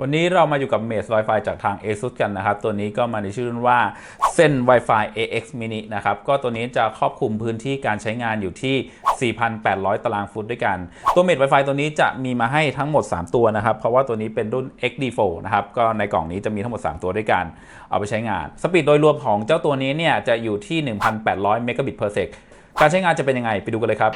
วันนี้เรามาอยู่กับ Mate Wi-Fi จากทาง ASUS กันนะครับ ตัวนี้ก็มาในชื่อรุ่นว่าเส้น Wi-Fi AX Mini นะครับ ก็ตัวนี้จะครอบคลุมพื้นที่การใช้งานอยู่ที่ 4,800 ตารางฟุตด้วยกัน ตัว Mate Wi-Fi ตัวนี้จะมีมาให้ทั้งหมด 3 ตัวนะครับ เพราะว่าตัวนี้เป็นรุ่น XD4 นะครับ ก็ในกล่องนี้จะมีทั้งหมด 3 ตัวด้วยกัน เอาไปใช้งาน สปีดโดยรวมของเจ้าตัวนี้เนี่ยจะอยู่ที่ 1,800 Mbit per sec การใช้งานจะเป็นยังไงไปดูกันเลยครับ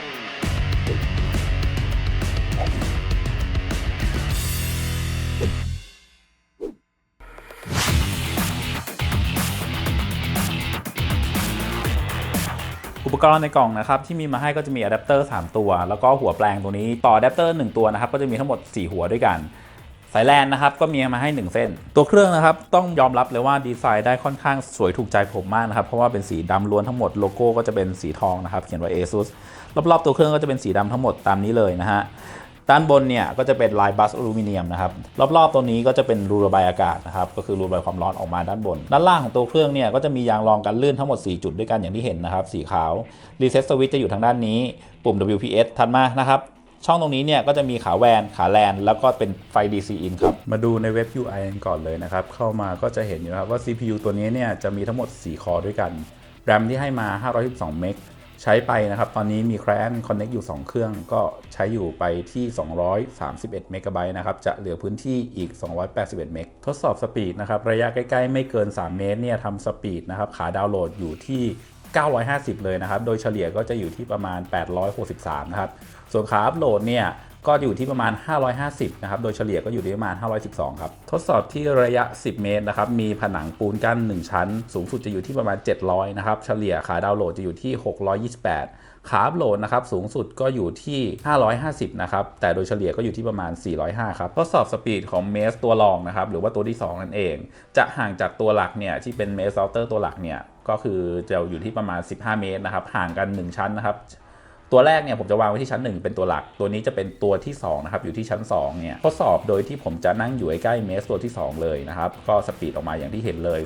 อุปกรณ์ในกล่องนะครับที่มีมาให้ก็จะมีอะแดปเตอร์3ตัว แล้วก็หัวแปลงตัวนี้ต่ออะแดปเตอร์1ตัวนะครับก็จะมีทั้งหมด 4 หัวด้วยกันสายแลนนะครับก็มีมาให้ 1 เส้น ตัวเครื่องนะครับต้องยอมรับเลยว่าดีไซน์ได้ค่อนข้างสวยถูกใจผมมากนะครับเพราะว่าเป็นสีดำล้วนทั้งหมดโลโก้ก็จะเป็นสีทองนะครับเขียนว่า ASUS รอบๆตัวเครื่องก็จะเป็นสีดำทั้งหมดตามนี้เลยนะฮะ ด้านบนเนี่ยก็จะเป็นลายบัสอลูมิเนียมนะครับรอบๆตัวนี้ก็จะเป็นรูระบายอากาศนะครับก็คือรูระบายความร้อนออกมาด้านบน ด้านล่างของตัวเครื่องเนี่ยก็จะมียางรองกันลื่นทั้งหมด 4 จุดด้วยกันอย่างที่เห็นนะครับสีขาว Reset Switch จะอยู่ทางด้านนี้ ปุ่ม WPS ถัดมานะครับช่องตรงนี้เนี่ยก็จะมีขาแวนขาแลน แล้วก็เป็นไฟ DC in ครับ มาดูในเว็บ UI กันก่อนเลยนะครับ เข้ามาก็จะเห็นอยู่ครับว่า CPU ตัวนี้เนี่ยจะมีทั้งหมด 4 คอด้วยกัน RAM ที่ให้มา 512 เมก ใช้ไปนะครับ ตอนนี้มี Client Connect อยู่ 2 เครื่อง ก็ใช้อยู่ไปที่ 231 เมกะไบต์นะครับ จะเหลือพื้นที่อีก 281 เมก ทดสอบสปีดนะครับ ระยะใกล้ๆ ไม่เกิน 3 เมตรเนี่ยทำสปีดนะครับ ขาดาวน์โหลดอยู่ที่ 950 เลยนะครับ โดยเฉลี่ยก็จะอยู่ที่ประมาณ 863 นะครับ ส่วนขาอัพโหลดเนี่ย ก็อยู่ที่ประมาณ 550 นะครับ โดยเฉลี่ยก็อยู่ที่ประมาณ 512 ครับ ทดสอบที่ระยะ 10 เมตรนะครับ มีผนังปูนกั้น 1 ชั้น สูงสุดจะอยู่ที่ประมาณ 700 นะครับ เฉลี่ยขาดาวน์โหลดจะอยู่ที่ 628 ขาอัพโหลดนะครับ สูงสุดก็อยู่ที่ 550 นะครับ แต่โดยเฉลี่ยก็อยู่ที่ประมาณ 405 ครับ ทดสอบสปีดของเมสตัวรองนะครับ หรือว่าตัวที่ 2 นั่นเอง จะห่างจากตัวหลักเนี่ยที่เป็นเมส router ตัวหลักเนี่ย ก็คือจะอยู่ที่ประมาณ 15 เมตรนะครับ ห่างกัน 1 ชั้นนะครับ ตัวแรกเนี่ยผมจะวางไว้ที่ชั้น 1 เป็นตัวหลัก ตัวนี้จะเป็นตัวที่2นะครับอยู่ที่ชั้น2เนี่ยทดสอบโดยที่ผมจะนั่งอยู่ใกล้เมสตัวที่ 2 เลยนะครับก็สปีดออกมาอย่างที่เห็นเลย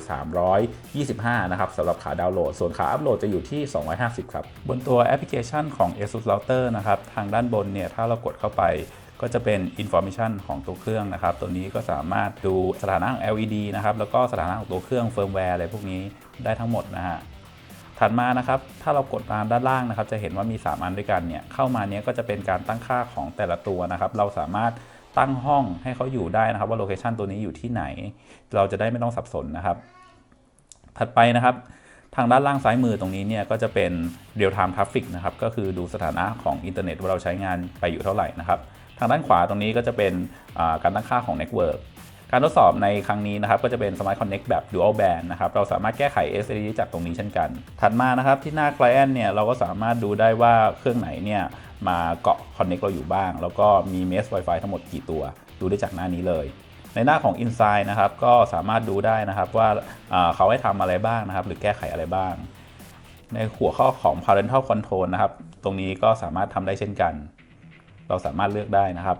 325 นะครับสำหรับขาดาวน์โหลด ส่วนขาอัพโหลดจะอยู่ที่ 250 ครับ บนตัวแอปพลิเคชันของ ASUS Router นะครับทางด้านบนเนี่ยถ้าเรากดเข้าไปก็จะเป็น Information ของตัวเครื่องนะครับ ตัวนี้ก็สามารถดูสถานะของ LED นะครับ แล้วก็สถานะของตัวเครื่องเฟิร์มแวร์อะไรพวกนี้ได้ทั้งหมดนะฮะ ถัดมานะครับ ถ้าเรากดมาด้านล่างนะครับ จะเห็นว่ามี 3 อันด้วยกันเนี่ย เข้ามาเนี้ยก็จะเป็นการตั้งค่าของแต่ละตัวนะครับ เราสามารถตั้งห้องให้เขาอยู่ได้นะครับ ว่าโลเคชันตัวนี้อยู่ที่ไหน เราจะได้ไม่ต้องสับสนนะครับ ถัดไปนะครับ ทางด้านล่างซ้ายมือตรงนี้เนี่ยก็จะเป็น real time traffic นะครับ ก็คือดูสถานะของอินเทอร์เน็ตว่าเราใช้งานไปอยู่เท่าไหร่นะครับ ทางด้านขวาตรงนี้ก็จะเป็นการตั้งค่าของ network การทดสอบในครั้งนี้นะครับก็จะเป็น Smart Connect แบบ Dual Band นะครับเราสามารถแก้ไข SSD จากตรงนี้เช่นกัน ถัดมานะครับที่หน้า Client เนี่ยเราก็สามารถดูได้ว่าเครื่องไหนเนี่ยมาเกาะ Connect เราอยู่บ้าง แล้วก็มี Mesh Wi-Fi ทั้งหมดกี่ตัว ดูได้จากหน้านี้เลย ในหน้าของ Inside นะครับก็สามารถดูได้นะครับว่าอ่าเขาให้ทำอะไรบ้างนะครับหรือแก้ไขอะไรบ้าง ในหัวข้อของ parental control นะครับตรงนี้ก็สามารถทำได้เช่นกัน เราสามารถเลือกได้นะครับ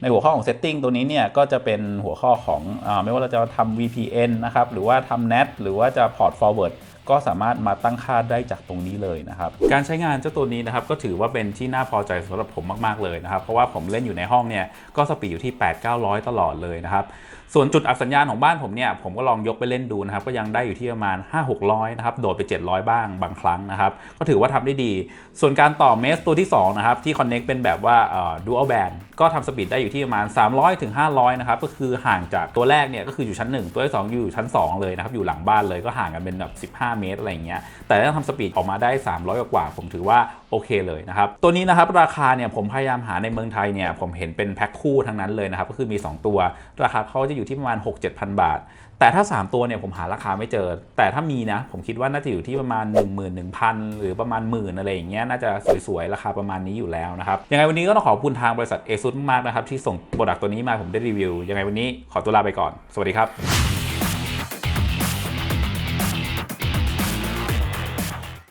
ในหัวข้อของ setting ตัวนี้เนี่ยก็จะเป็นหัวข้อของอไม่ว่าเราจะทำ VPN นะครับหรือว่าทำ NAT หรือว่าจะ port forward ก็สามารถมาตั้งค่าได้จากตรงนี้เลยนะครับ การใช้งานเจ้าตัวนี้นะครับก็ถือว่าเป็นที่น่าพอใจสำหรับผมมากๆเลยนะครับ เพราะว่าผมเล่นอยู่ในห้องเนี่ยก็สปีดอยู่ที่ 8 9 0 0 ตลอดเลยนะครับ ส่วนจุดอับสัญญาณของบ้านผมเนี่ยผมก็ลองยกไปเล่นดูนะครับก็ยังได้อยู่ที่ประมาณ 5 600 นะครับโดดไป 700 บ้างบางครั้งนะครับก็ถือว่าทำได้ดี ส่วนการต่อเมสตัวที่2นะครับที่ Connect เป็นแบบว่าเอ่อ dual band ก็ทำสปีดได้อยู่ที่ประมาณ 300ถึง500 นะครับ ก็คือห่างจากตัวแรกเนี่ยก็คืออยู่ชั้น 1 ตัวที่2อยู่ชั้น 2 เลยนะครับ อยู่หลังบ้านเลยก็ห่างกันเป็นแบบ15เมตรอะไรเงี้ยแต่ถ้าทำสปีดออกมาได้ 300 กว่า ผมถือว่าโอเคเลยนะครับตัวนี้นะครับราคาเนี่ยผมพยายามหาในเมืองไทยเนี่ยผมเห็นเป็นแพ็คคู่ทั้งนั้นเลยนะครับก็คือมี 2 ตัว ราคาเขาจะอยู่ที่ประมาณ 6-7,000บาท แต่ถ้า 3 ตัวเนี่ยผมหาราคาไม่เจอ แต่ถ้ามีนะ ผมคิดว่าน่าจะอยู่ที่ประมาณ 1 1 0 0 0 หรือประมาณหมื่นอะไรอย่างเงี้ยน่าจะสวยๆ ราคาประมาณนี้อยู่แล้วนะครับยังไงวันนี้ก็ต้องขอบคุณทางบริษัท ASUS มากนะครับที่ส่งโปรดักต์ตัวนี้มาผมได้รีวิวยังไงวันนี้ขอตัวลาไปก่อน สวัสดีครับ